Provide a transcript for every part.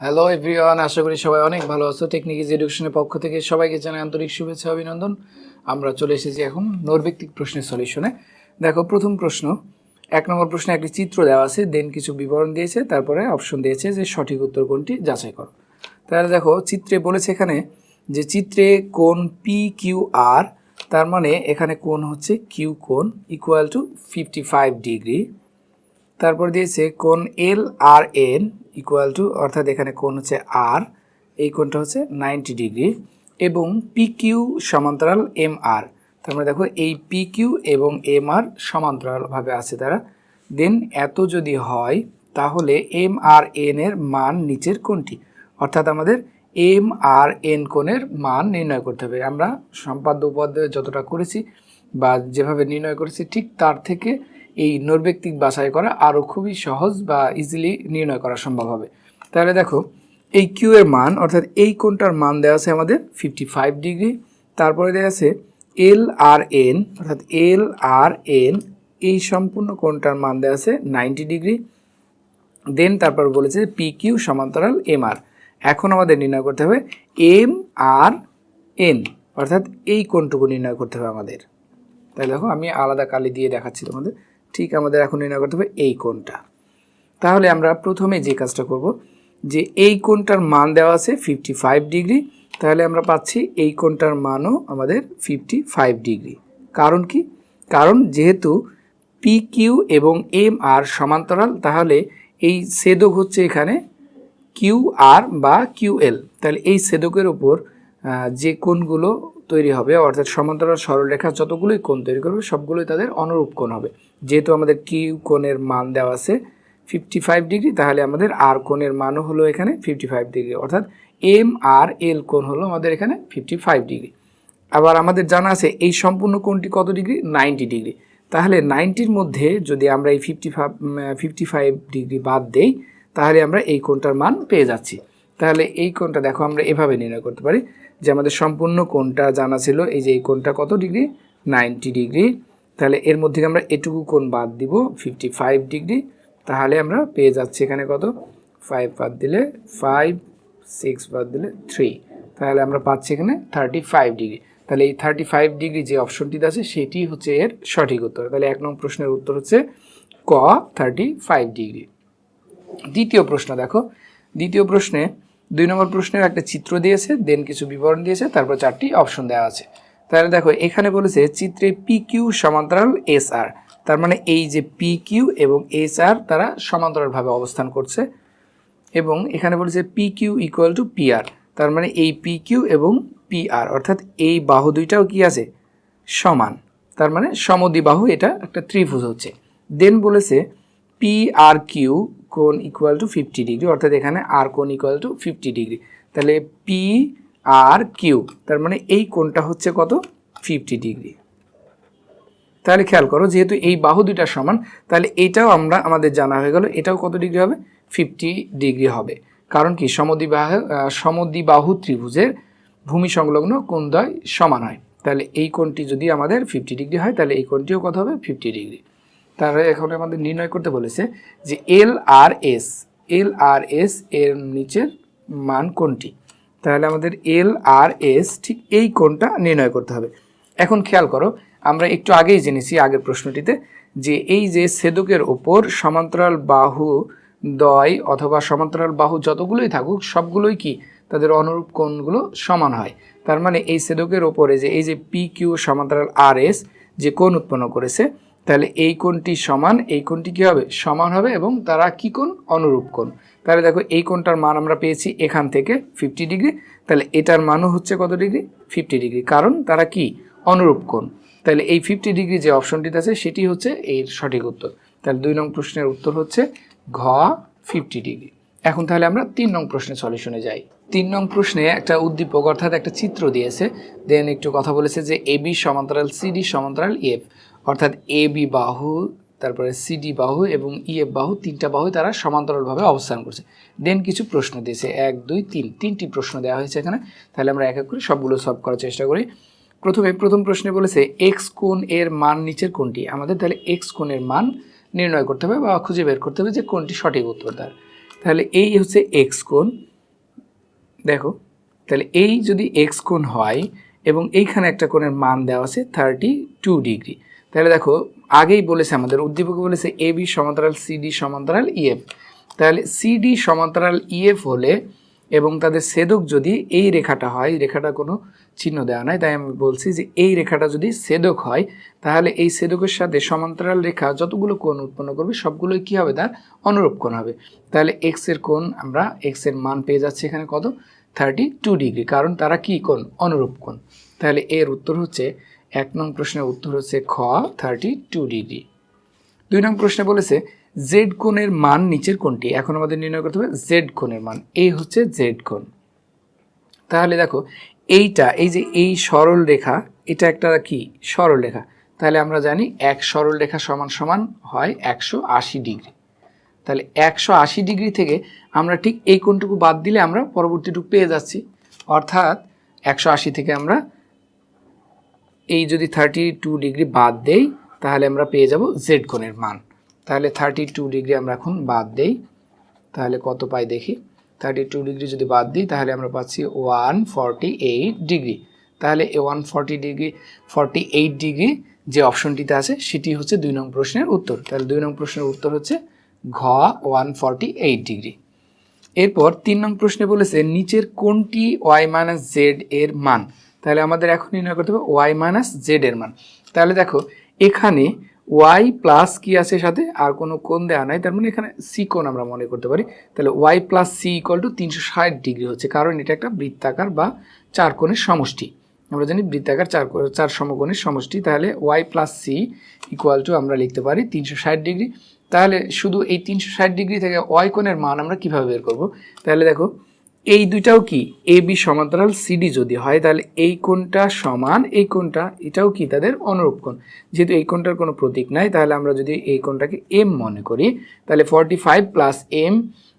Hello everyone আশা করি সবাই অনেক ভালো আছো। টেকনিক ইজ এডুকেশনের পক্ষ থেকে সবাইকে জানাই আন্তরিক শুভেচ্ছা, অভিনন্দন। আমরা চলে এসেছি এখন নৈর্ব্যক্তিক প্রশ্নের সলিউশনে দেখো, প্রথম প্রশ্ন। এক নম্বর প্রশ্নে একটি চিত্র দেওয়া আছে দেন কিছু বিবরণ দিয়েছে, তারপরে অপশন দিয়েছে যে সঠিক উত্তর কোনটি যাচাই করো। তাহলে দেখো, চিত্রে বলেছে এখানে যে চিত্রে কোন পি কিউ আর তার মানে এখানে কোন হচ্ছে কিউ কোন equal to fifty five degree তারপর দিয়েছে কোন L R N equal to অর্থাৎ এখানে কোন হচ্ছে আর এই কোনটা হচ্ছে নাইনটি ডিগ্রি এবং পি কিউ সমান্তরাল এম আর তার মানে দেখো এই পি কিউ এবং এম আর সমান্তরালভাবে আছে তারা দেন এত যদি হয়, তাহলে এম আর এন এর মান নিচের কোনটি অর্থাৎ আমাদের এম আর এন কোণের মান নির্ণয় করতে হবে। আমরা সম্পাদ্য উপাধ্যায় যতটা করেছি বা যেভাবে নির্ণয় করেছি, ঠিক তার থেকে এই নৈর্ব্যক্তিক বাছাই করা আরও খুবই সহজ বা ইজিলি নির্ণয় করা সম্ভব হবে। তাহলে দেখো, এই কিউ এর মান, অর্থাৎ এই কোনটার মান দেওয়া আছে আমাদের ফিফটি ফাইভ ডিগ্রি তারপরে দেওয়া আছে এল আর এন অর্থাৎ এল আর এন এই সম্পূর্ণ কোনটার মান দেওয়া আছে নাইনটি ডিগ্রি দেন তারপর বলেছে পি কিউ সমান্তরাল এম আর এখন আমাদের নির্ণয় করতে হবে এম আর এন অর্থাৎ এই কোনটুকু নির্ণয় করতে হবে আমাদের। তাই দেখো, আমি আলাদা কালি দিয়ে দেখাচ্ছি তোমাদের। ঠিক আমাদের এখন নির্ণয় করতে হবে এই কোণটা। তাহলে আমরা প্রথমে যে কাজটা করব, যে এই কোণটার মান দেওয়া আছে ফিফটি ফাইভ ডিগ্রি, তাহলে আমরা পাচ্ছি এই কোণটার মানও আমাদের ফিফটি ফাইভ ডিগ্রি। কারণ কি? কারণ যেহেতু পি কিউ এবং এম আর সমান্তরাল, তাহলে এই সেদক হচ্ছে এখানে কিউ আর বা কিউ এল তাহলে এই সেদকের ওপর যে কোণগুলো তৈরি হবে, অর্থাৎ সমান্তরাল সরলরেখা যতগুলোই কোণ তৈরি করবে, সবগুলোই তাদের অনুরূপ কোণ হবে। যেহেতু আমাদের কিউ কোণের মান দেওয়া আছে ফিফটি ফাইভ ডিগ্রি তাহলে আমাদের আর কোণের মানও হলো এখানে ফিফটি ফাইভ ডিগ্রি অর্থাৎ এম আর এল কোণ হলো আমাদের এখানে ফিফটি ফাইভ ডিগ্রি আবার আমাদের জানা আছে এই সম্পূর্ণ কোণটি কত ডিগ্রি নাইনটি ডিগ্রি তাহলে নাইনটির মধ্যে যদি আমরা এই fifty five fifty five degree বাদ দেই, তাহলে আমরা এই কোণটার মান পেয়ে যাচ্ছি। তাহলে এই কোণটা দেখো আমরা এভাবে নির্ণয় করতে পারি যে আমাদের সম্পূর্ণ কোণটা জানা ছিল, এই যে এই কোণটা কত ডিগ্রি নাইনটি ডিগ্রি তাহলে এর মধ্যে আমরা এটুকু কোণ বাদ দিব ফিফটি ফাইভ ডিগ্রি তাহলে আমরা পেয়ে যাচ্ছি এখানে কত? ফাইভ বাদ দিলে ফাইভ সিক্স বাদ দিলে থ্রি তাহলে আমরা পাচ্ছি এখানে থার্টি ফাইভ ডিগ্রি তাহলে এই থার্টি ফাইভ ডিগ্রি যে অপশনটিতে আছে, সেটি হচ্ছে এর সঠিক উত্তর। তাহলে এক নম্বর প্রশ্নের উত্তর হচ্ছে ক থার্টি ফাইভ ডিগ্রি দ্বিতীয় প্রশ্ন দেখো। দ্বিতীয় প্রশ্নে দুই নম্বর প্রশ্নের একটা চিত্র দিয়েছে দেন কিছু বিবরণ দিয়েছে, তারপর চারটি অপশন দেওয়া আছে। তাহলে দেখো, এখানে বলেছে চিত্রে পি কিউ সমান্তরাল এস আর তার মানে এই যে পি কিউ এবং এস আর তারা সমান্তরালভাবে অবস্থান করছে। এবং এখানে বলেছে P Q equal to P R তার মানে এই পি কিউ এবং পি আর অর্থাৎ এই বাহু দুইটাও কি আছে? সমান। তার মানে সমদ্বিবাহু এটা একটা ত্রিভুজ হচ্ছে। দেন বলেছে পি আর কিউ কোন ইকুয়াল টু ফিফটি ডিগ্রি অর্থাৎ এখানে আর কোন ইকুয়াল টু ফিফটি ডিগ্রি তাহলে পি আর কিউ তার মানে এই কোণটা হচ্ছে কত? Fifty degree. তাহলে খেয়াল করো যেহেতু এই বাহু দুইটা সমান তাহলে এইটাও আমরা আমাদের জানা হয়ে গেল এটাও কত ডিগ্রি হবে? ফিফটি ডিগ্রি হবে। কারণ কি? সমদ্বিবাহ আহ, সমদ্বিবাহু ত্রিভুজের ভূমি সংলগ্ন কোণদ্বয় সমান হয়। তাহলে এই কোণটি যদি আমাদের ফিফটি ডিগ্রি হয় তাহলে এই কোণটিও কত হবে? Fifty degree. তাহলে এখন আমাদের নির্ণয় করতে বলেছে যে এল আর এস এল আর এস এর নিচের মান কোনটি? তাহলে আমাদের এল আর এস ঠিক এই কোণটা নির্ণয় করতে হবে। এখন খেয়াল করো, আমরা একটু আগেই জেনেছি আগের প্রশ্নটিতে যে এই যে সেদকের ওপর সমান্তরাল বাহু দয় অথবা সমান্তরাল বাহু যতগুলোই থাকুক, সবগুলোই কি? তাদের অনুরূপ কোণগুলো সমান হয়। তার মানে এই সেদকের ওপরে যে এই যে পি কিউ সমান্তরাল আর এস যে কোণ উৎপন্ন করেছে, তাহলে এই কোণটি সমান, এই কোণটি কী হবে? সমান হবে এবং তারা কী কোণ? অনুরূপ কোণ। তাহলে দেখো এই কোণটার মান আমরা পেয়েছি এখান থেকে ফিফটি ডিগ্রি তাহলে এটার মানও হচ্ছে কত ডিগ্রি ফিফটি ডিগ্রি কারণ তারা কি? অনুরূপ কোণ। তাহলে এই ফিফটি ডিগ্রি যে অপশনটিতে আছে, সেটি হচ্ছে এর সঠিক উত্তর। তাহলে দুই নং প্রশ্নের উত্তর হচ্ছে ঘ ফিফটি ডিগ্রি এখন তাহলে আমরা তিন নং প্রশ্নের সলিউশনে যাই। তিন নং প্রশ্নে একটা উদ্দীপক অর্থাৎ একটা চিত্র দিয়েছে। দেন একটু কথা বলেছে যে এ বি সমান্তরাল সিডি সমান্তরাল এফ অর্থাৎ এ বি বাহু তারপরে সিডি বাহু এবং ইএফ বাহু তিনটা বাহু তারা সমান্তরালভাবে অবস্থান করছে। দেন কিছু প্রশ্ন দিয়েছে। এক, দুই, তিন। তিনটি প্রশ্ন দেওয়া হয়েছে এখানে। তাহলে আমরা এক এক করে সবগুলো সলভ করার চেষ্টা করি। প্রথমে, প্রথম প্রশ্নে বলেছে এক্স কোণ এর মান নিচের কোনটি আমাদের তাহলে এক্স কোণের মান নির্ণয় করতে হবে বা খুঁজে বের করতে হবে যে কোনটি সঠিক উত্তর তার। তাহলে এই হচ্ছে এক্স কোণ। দেখো, তাহলে এই যদি এক্স কোণ হয় এবং এইখানে একটা কোণের মান দেওয়া আছে থার্টি টু ডিগ্রি তাহলে দেখো আগেই বলেছে আমাদের, উদ্দীপক বলেছে এ বি সমান্তরাল সিডি সমান্তরাল ইএফ তাহলে সিডি সমান্তরাল ইএফ হলে এবং তাদের ছেদক যদি এই রেখাটা হয় রেখাটা কোনো চিহ্ন দেওয়া নাই, তাই আমি বলছি যে এই রেখাটা যদি ছেদক হয়, তাহলে এই ছেদকের সাথে সমান্তরাল রেখা যতগুলো কোণ উৎপন্ন করবে, সবগুলোই কী হবে? তার অনুরূপ কোণ হবে। তাহলে এক্সের কোণ আমরা এক্সের মান পেয়ে যাচ্ছি এখানে কত? থার্টি টু ডিগ্রি কারণ তারা কি কোণ? অনুরূপ কোণ। তাহলে এর উত্তর হচ্ছে এক নং প্রশ্নের উত্তর হচ্ছে খ থার্টি টু ডিগ্রি দুই নং প্রশ্নে বলেছে জেড কোণের মান নিচের কোণটি। এখন আমাদের নির্ণয় করতে হবে জেড কোণের মান। এই হচ্ছে জেড কোণ। তাহলে দেখো, এইটা, এই যে এই সরল রেখা, এটা একটা কি? সরল রেখা। তাহলে আমরা জানি এক সরল রেখা সমান সমান হয় একশো আশি ডিগ্রি তাহলে একশো আশি ডিগ্রি থেকে আমরা ঠিক এই কোণটুকু বাদ দিলে আমরা পরবর্তীটুকু পেয়ে যাচ্ছি। অর্থাৎ একশো আশি থেকে আমরা এই যদি থার্টি টু ডিগ্রি বাদ দেই, তাহলে আমরা পেয়ে যাব জেড কোণের মান। তাহলে থার্টি টু ডিগ্রি আমরা এখন বাদ দেই। তাহলে কত পাই দেখি? থার্টি টু ডিগ্রি যদি বাদ দিই, তাহলে আমরা পাচ্ছি ওয়ান ফর্টি এইট ডিগ্রি। তাহলে A one forty degree forty eight degree যে অপশনটিতে আছে, সেটি হচ্ছে দুই নং প্রশ্নের উত্তর। তাহলে দুই নং প্রশ্নের উত্তর হচ্ছে ঘ ওয়ান ফর্টি এইট ডিগ্রি। এরপর তিন নং প্রশ্নে বলেছে, নিচের কোনটি ওয়াই মাইনাস জেড এর মান? তাহলে আমাদের এখন নির্ণয় করতে হবে ওয়াই মাইনাস জেড এর মান। তাহলে দেখো, এখানে ওয়াই প্লাস কি আছে সাথে? আর কোনো কোণ দেওয়া নাই, তার মানে এখানে সি কোণ আমরা মনে করতে পারি। তাহলে Y plus C equal to তিনশো ষাট ডিগ্রি হচ্ছে, কারণ এটা একটা বৃত্তাকার বা চার কোণের সমষ্টি। আমরা জানি বৃত্তাকার চার চার সমকোণের সমষ্টি, তাহলে Y plus C equal to আমরা লিখতে পারি তিনশো ষাট ডিগ্রি তাহলে শুধু এই তিনশো ষাট ডিগ্রি থেকে ওয়াই কোণের মান আমরা কীভাবে বের করব? তাহলে দেখো এই দুইটাও কি? এ বি সমান্তরাল সিডি যদি হয়, তাহলে এই কোণটা সমান, এই কোণটা, এটাও কি তাদের অনুরূপ কোণ। যেহেতু এই কোণটার কোনো প্রতীক নাই, তাহলে আমরা যদি এই কোণটাকে এম মনে করি, তাহলে forty five plus M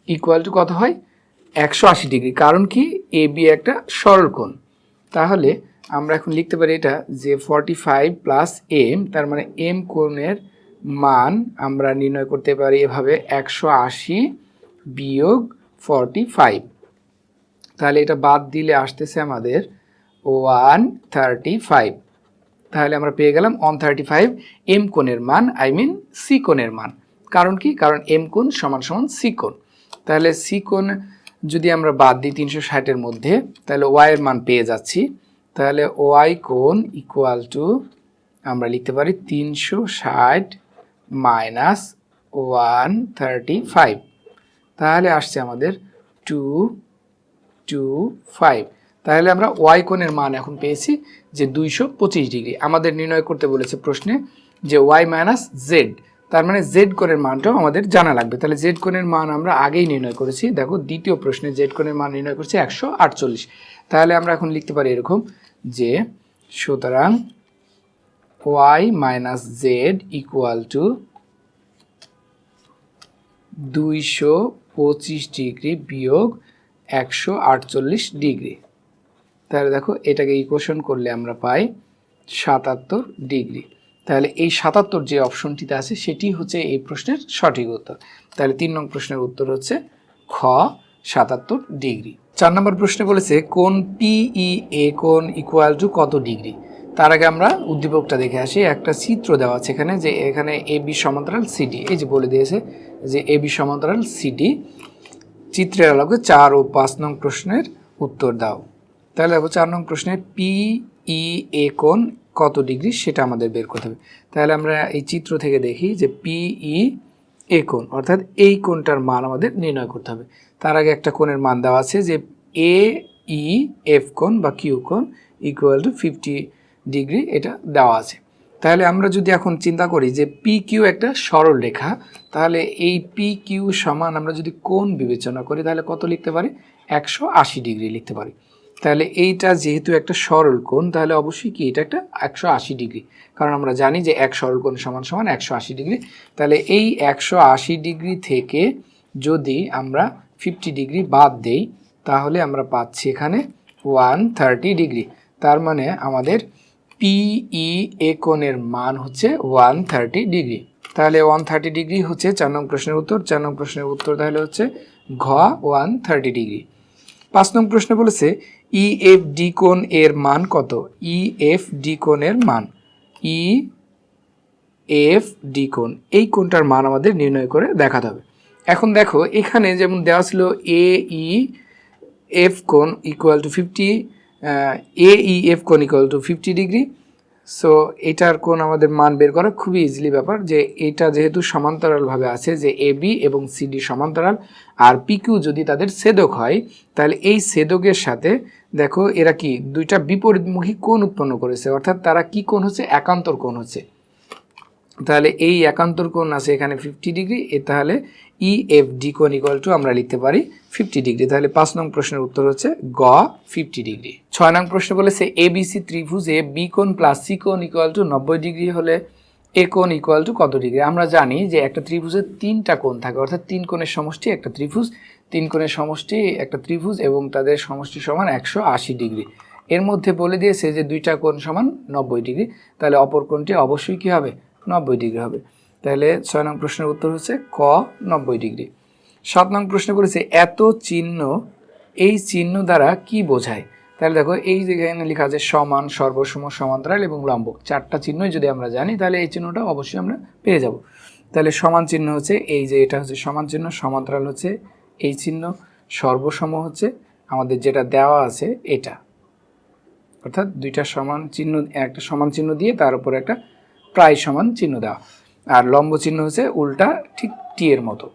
equal to কত হয়? একশো আশি ডিগ্রি কারণ কি? এ বি একটা সরল কোণ। তাহলে আমরা এখন লিখতে পারি এটা যে ফর্টি ফাইভ প্লাস এম তার মানে এম কোণের মান আমরা নির্ণয় করতে পারি এভাবে একশো আশি বিয়োগ ফর্টি ফাইভ তাহলে এটা বাদ দিলে আসতেছে আমাদের ওয়ান থার্টি ফাইভ তাহলে আমরা পেয়ে গেলাম ওয়ান থার্টি ফাইভ এম কোণের মান আই মিন সি কোণের মান। কারণ কি? কারণ এম কোণ সমান সমান সি কোণ। তাহলে সি কোণ যদি আমরা বাদ দিই তিনশো ষাটের মধ্যে, তাহলে ওয়াই এর মান পেয়ে যাচ্ছি। তাহলে ওয়াই কোণ ইকুয়াল টু আমরা লিখতে পারি তিনশো ষাট মাইনাস ওয়ান থার্টি ফাইভ তাহলে আসছে আমাদের টু টু ফাইভ তাহলে আমরা ওয়াই কোণের মান এখন পেয়েছি যে দুইশো পঁচিশ ডিগ্রি। আমাদের নির্ণয় করতে বলেছে প্রশ্নে যে ওয়াই মাইনাস জেড তার মানে জেড কোণের মানটাও আমাদের জানা লাগবে। তাহলে জেড কোণের মান আমরা আগেই নির্ণয় করেছি। দেখো, দ্বিতীয় প্রশ্নে জেড কোণের মান নির্ণয় করছি একশো আটচল্লিশ। তাহলে আমরা এখন লিখতে পারি এরকম যে সুতরাং Y minus Z equal to দুইশো পঁচিশ ডিগ্রি বিয়োগ একশো আটচল্লিশ ডিগ্রি। তাহলে দেখো এটাকে ইকুয়েশন করলে আমরা পাই সাতাত্তর ডিগ্রি। তাহলে এই সাতাত্তর যে অপশনটিতে আছে, সেটি হচ্ছে এই প্রশ্নের সঠিক উত্তর। তাহলে তিন নং প্রশ্নের উত্তর হচ্ছে খ, সাতাত্তর ডিগ্রি। চার নম্বর প্রশ্নে বলেছে, কোন পিই এ কোন ইকুয়াল টু কত ডিগ্রি? তার আগে আমরা উদ্দীপকটা দেখে আসি। একটা চিত্র দেওয়া আছে এখানে যে এখানে এ বি সমান্তরাল সিডি এই যে বলে দিয়েছে যে এ বি সমান্তরাল সিডি চিত্রের আলোকে চার ও পাঁচ নং প্রশ্নের উত্তর দাও। তাহলে দেখো চার নং প্রশ্নে পি, ই, এ কোণ কত ডিগ্রি সেটা আমাদের বের করতে হবে। তাহলে আমরা এই চিত্র থেকে দেখি যে পি, ই, এ কোণ, অর্থাৎ এই কোণটার মান আমাদের নির্ণয় করতে হবে। তার আগে একটা কোণের মান দেওয়া আছে যে এ, ই, এফ কোণ বা কিউ কোণ ইকুয়াল টু ফিফটি ডিগ্রি এটা দেওয়া আছে। তাহলে আমরা যদি এখন চিন্তা করি যে পি কিউ একটা সরল রেখা, তাহলে এই পি কিউ সমান আমরা যদি কোণ বিবেচনা করি, তাহলে কত লিখতে পারি? একশো আশি ডিগ্রি লিখতে পারি। তাহলে এইটা যেহেতু একটা সরল কোণ, তাহলে অবশ্যই কি এটা একটা একশো আশি ডিগ্রি। কারণ আমরা জানি যে এক সরল কোণ সমান সমান একশো আশি ডিগ্রি। তাহলে এই একশো আশি ডিগ্রি থেকে যদি আমরা ফিফটি ডিগ্রি বাদ দেই, তাহলে আমরা পাচ্ছি এখানে ওয়ান থার্টি ডিগ্রি। তার মানে আমাদের পিই এ কোণের মান হচ্ছে ওয়ান থার্টি ডিগ্রি তাহলে ওয়ান থার্টি ডিগ্রি হচ্ছে চার নং প্রশ্নের উত্তর, চার নং প্রশ্নের উত্তর তাহলে হচ্ছে ঘ ওয়ান থার্টি ডিগ্রি পাঁচ নং প্রশ্ন বলেছে ই এফ ডি কোণ এর মান কত? ই এফ ডি কোণের মান। ই এফ ডি কোণ, এই কোণটার মান আমাদের নির্ণয় করে দেখাতে হবে। এখন দেখো, এখানে যেমন দেওয়া ছিল এ ই এফ কোণ equal to fifty A E F কোণ equal to fifty degree so এটার কোন আমাদের মান বের করা খুবই ইজিলি ব্যাপার যে এটা যেহেতু সমান্তরালভাবে আছে, যে এ বি এবং সিডি সমান্তরাল, আর পিকিউ যদি তাদের সেদক হয়, তাহলে এই সেদকের সাথে দেখো এরা কি দুইটা বিপরীতমুখী কোণ উৎপন্ন করেছে। অর্থাৎ তারা কি কোণ হচ্ছে? একান্তর কোণ হচ্ছে। তাহলে এই একান্তর কোণ আছে এখানে ফিফটি ডিগ্রি এ তাহলে ই এফ ডি কোণ ইকুয়াল টু আমরা লিখতে পারি ফিফটি ডিগ্রি তাহলে পাঁচ নং প্রশ্নের উত্তর হচ্ছে গ ফিফটি ডিগ্রি ছয় নং প্রশ্ন বলেছে এ বি সি ত্রিভুজে বি কোণ প্লাস সি কোণ ইকুয়াল টু নব্বই ডিগ্রি হলে এ কোণ ইকুয়াল টু কত ডিগ্রি আমরা জানি যে একটা ত্রিভুজের তিনটা কোণ থাকে, অর্থাৎ তিন কোণের সমষ্টি একটা ত্রিভুজ, তিন কোণের সমষ্টি একটা ত্রিভুজ এবং তাদের সমষ্টি সমান একশো আশি ডিগ্রি এর মধ্যে বলে দিয়েছে যে দুইটা কোণ সমান নব্বই ডিগ্রি তাহলে অপর কোণটি অবশ্যই কী হবে? নব্বই ডিগ্রি হবে। তাহলে ছয় নং প্রশ্নের উত্তর হচ্ছে ক, নব্বই ডিগ্রি। সাত নং প্রশ্ন করেছে এত চিহ্ন, এই চিহ্ন দ্বারা কি বোঝায়? তাহলে দেখো, এই যে এখানে লেখা আছে, সমান, সর্বসম, সমান্তরাল এবং লম্ব চারটা চিহ্নই যদি আমরা জানি, তাহলে এই চিহ্নটা অবশ্যই আমরা পেয়ে যাব। তাহলে সমান চিহ্ন হচ্ছে এই যে, এটা হচ্ছে সমান চিহ্ন, সমান্তরাল হচ্ছে এই চিহ্ন, সর্বসম হচ্ছে আমাদের যেটা দেওয়া আছে, এটা। অর্থাৎ দুইটা সমান চিহ্ন, একটা সমান চিহ্ন দিয়ে তার উপরে একটা প্রায় সমান চিহ্ন দেওয়া। আর লম্ব চিহ্ন হচ্ছে উল্টা ঠিক টি এর মতো।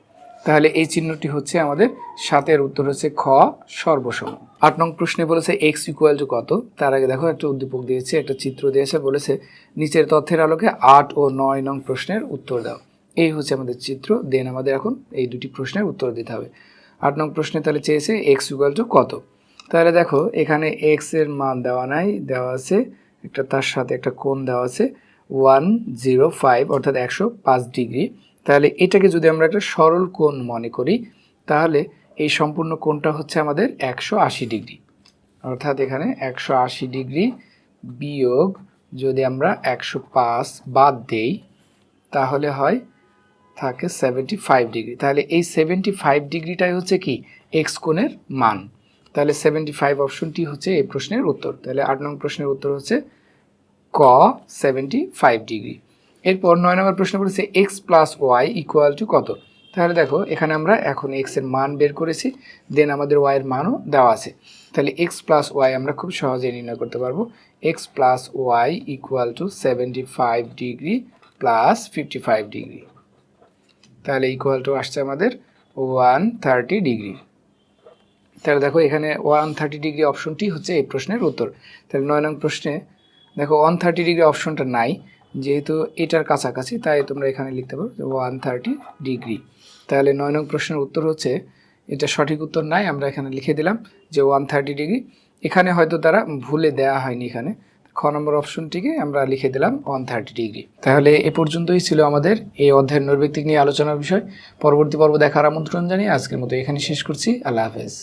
তাহলে এই চিহ্নটি হচ্ছে আমাদের সাতের উত্তর হচ্ছে খ সর্বসম। আট নং প্রশ্নে বলেছে এক্স ইকুয়াল টু কত? তার আগে দেখো, একটা উদ্দীপক দিয়েছে, একটা চিত্র দিয়েছে, বলেছে নিচের তথ্যের আলোকে আট ও নয় নং প্রশ্নের উত্তর দাও। এই হচ্ছে আমাদের চিত্র। দেন আমাদের এখন এই দুটি প্রশ্নের উত্তর দিতে হবে। আট নং প্রশ্নে তাহলে চেয়েছে এক্স ইকুয়াল টু কত? তাহলে দেখো, এখানে এক্সের মান দেওয়া নাই, দেওয়া আছে, একটা তার সাথে একটা কোণ দেওয়া আছে ওয়ান জিরো ফাইভ অর্থাৎ একশো পাঁচ ডিগ্রি। তাহলে এটাকে যদি আমরা একটা সরল কোণ মনে করি, তাহলে এই সম্পূর্ণ কোণটা হচ্ছে আমাদের একশো আশি ডিগ্রি। অর্থাৎ এখানে একশো আশি ডিগ্রি বিয়োগ যদি আমরা একশো পাঁচ বাদ দেই, তাহলে হয় থাকে সেভেন্টি ফাইভ ডিগ্রি। তাহলে এই সেভেন্টি ফাইভ ডিগ্রিটাই হচ্ছে কি? এক্স কোণের মান। তাহলে সেভেন্টি ফাইভ অপশনটি হচ্ছে এই প্রশ্নের উত্তর। তাহলে আট নং প্রশ্নের উত্তর হচ্ছে ক সেভেন্টি ফাইভ ডিগ্রি এরপর নয় নম্বর প্রশ্ন করেছে X plus Y equal to কত? তাহলে দেখো, এখানে আমরা এখন এক্সের মান বের করেছি দেন আমাদের ওয়াই এর মানও দেওয়া আছে। তাহলে এক্স প্লাস ওয়াই আমরা খুব সহজেই নির্ণয় করতে পারব। X plus Y equal to seventy five degree plus fifty five degree তাহলে ইকুয়াল টু আসছে আমাদের ওয়ান থার্টি ডিগ্রি তাহলে দেখো, এখানে ওয়ান থার্টি ডিগ্রি অপশনটি হচ্ছে এই প্রশ্নের উত্তর। তাহলে নয় নং প্রশ্নে দেখো ওয়ান থার্টি ডিগ্রি অপশনটা নাই, যেহেতু এটার কাছাকাছি, তাই তোমরা এখানে লিখতে পারো ওয়ান থার্টি ডিগ্রি তাহলে নয় নং প্রশ্নের উত্তর হচ্ছে, এটা সঠিক উত্তর নাই, আমরা এখানে লিখে দিলাম যে ওয়ান থার্টি ডিগ্রি এখানে হয়তো তারা ভুলে দেয়া হয়নি এখানে। খ নম্বর অপশনটিকে আমরা লিখে দিলাম ওয়ান থার্টি ডিগ্রি তাহলে এ পর্যন্তই ছিল আমাদের এই অধ্যায়ের নৈর্ব্যক্তিক নিয়ে আলোচনার বিষয়। পরবর্তী পর্ব দেখার আমন্ত্রণ জানিয়ে আজকের মতো এখানে শেষ করছি। আল্লাহ হাফেজ।